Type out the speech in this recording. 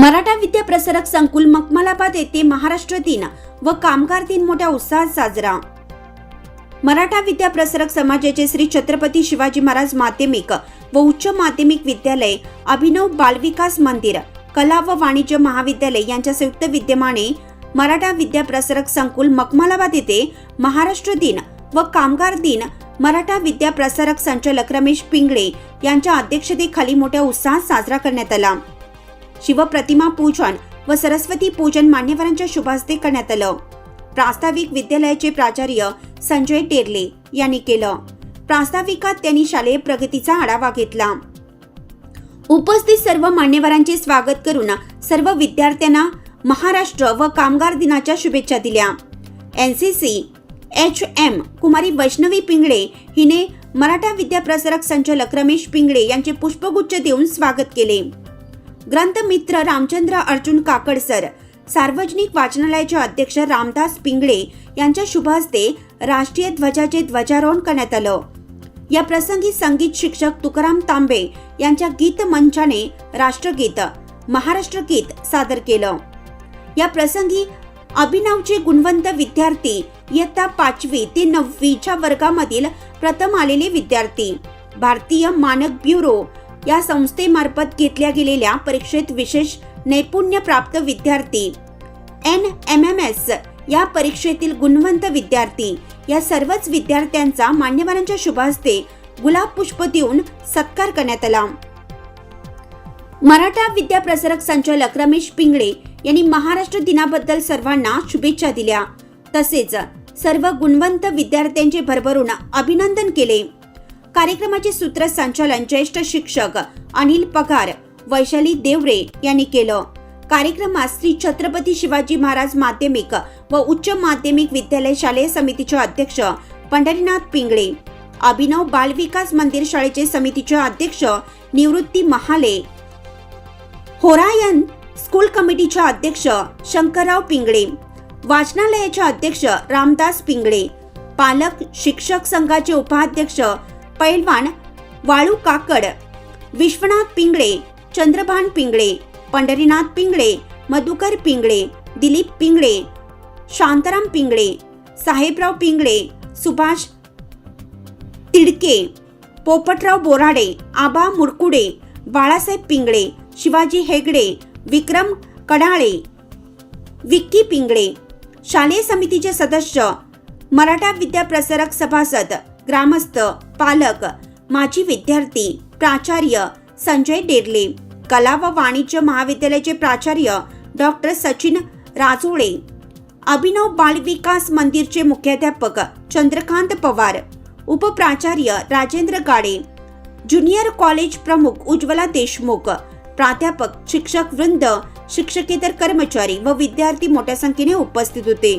मराठा विद्या प्रसारक संकुल मखमलाबाद येथे महाराष्ट्र दिन व कामगार दिन मोठ्या उत्साहात साजरा. मराठा विद्या प्रसारक समाजाचे श्री छत्रपती शिवाजी महाराज माध्यमिक व उच्च माध्यमिक विद्यालय अभिनव बालविकास मंदिर कला व वाणिज्य महाविद्यालय यांच्या संयुक्त विद्यमाने मराठा विद्या प्रसारक संकुल मखमलाबाद येथे महाराष्ट्र दिन व कामगार दिन मराठा विद्या प्रसारक संचालक रमेश पिंगळे यांच्या अध्यक्षतेखाली मोठ्या उत्साहात साजरा करण्यात आला. शिवप्रतिमा पूजन व सरस्वती पूजन मान्यवरांच्या शुभास्ते करण्यात आलं. प्रास्ताविक विद्यालयाचे प्राचार्य संजय टेरले यांनी केलं. प्रास्ताविकात त्यांनी शालेय प्रगतीचा आढावा घेतला. उपस्थित सर्व मान्यवरांचे स्वागत करून सर्व विद्यार्थ्यांना महाराष्ट्र व कामगार दिनाच्या शुभेच्छा दिल्या. N C C H M कुमारी वैष्णवी पिंगळे हिने मराठा विद्या प्रसारक संचालक रमेश पिंगळे यांचे पुष्पगुच्छ देऊन स्वागत केले. ग्रंथमित्र रामचंद्र अर्जुन काकडसर सार्वजनिक वाचनालयाचे अध्यक्ष रामदास पिंगळे यांच्या शुभ हस्ते राष्ट्रीय ध्वजाचे ध्वजारोहण करण्यात आलं. या प्रसंगी संगीत शिक्षक तुकाराम तांबे यांच्या गीत मंचाने राष्ट्रगीत महाराष्ट्र गीत सादर केलं. या प्रसंगी अभिनवचे गुणवंत विद्यार्थी इयत्ता पाचवी ते नववीच्या वर्गामधील प्रथम आलेले विद्यार्थी भारतीय मानक ब्युरो या संस्थेमार्फत घेतल्या गेलेल्या परीक्षेत विशेष नैपुण्य प्राप्त विद्यार्थी. एन. एम. एम. एस. या परीक्षेतील गुणवंत विद्यार्थी. या सर्वच विद्यार्थ्यांचा मान्यवरांच्या शुभास्ते गुलाब पुष्प देऊन सत्कार करण्यात आला. मराठा विद्या प्रसारक संचालक रमेश पिंगळे यांनी महाराष्ट्र दिनाबद्दल सर्वांना शुभेच्छा दिल्या. तसेच सर्व गुणवंत विद्यार्थ्यांचे भरभरून अभिनंदन केले. कार्यक्रमाचे सूत्रसंचालन ज्येष्ठ शिक्षक अनिल पगार वैशाली देवरे यांनी केलं. कार्यक्रमात श्री छत्रपती शिवाजी महाराज माध्यमिक व उच्च माध्यमिक विद्यालय शालेय समितीचे अध्यक्ष पंढरीनाथ पिंगळे अभिनव बाल विकास मंदिर शाळेचे समितीचे अध्यक्ष निवृत्ती महाले होरायन स्कूल कमिटीचे अध्यक्ष शंकरराव पिंगळे वाचनालयाचे अध्यक्ष रामदास पिंगळे पालक शिक्षक संघाचे उपाध्यक्ष पैलवान वाळू काकड विश्वनाथ पिंगळे चंद्रभान पिंगळे पंढरीनाथ पिंगळे मधुकर पिंगळे दिलीप पिंगळे शांताराम पिंगळे साहेबराव पिंगळे सुभाष तिडके पोपटराव बोराडे आबा मुरकुडे बाळासाहेब पिंगळे शिवाजी हेगडे विक्रम कडाळे विक्की पिंगळे शालेय समितीचे सदस्य मराठा विद्या प्रसारक सभासद ग्रामस्थ पालक माजी विद्यार्थी प्राचार्य संजय डेरले कला व वाणिज्य महाविद्यालयाचे प्राचार्य डॉक्टर सचिन राजोळे अभिनव बाल विकास मंदिरचे मुख्याध्यापक चंद्रकांत पवार उपप्राचार्य राजेंद्र गाडे ज्युनियर कॉलेज प्रमुख उज्ज्वला देशमुख प्राध्यापक शिक्षक वृंद शिक्षकेतर कर्मचारी व विद्यार्थी मोठ्या संख्येने उपस्थित होते.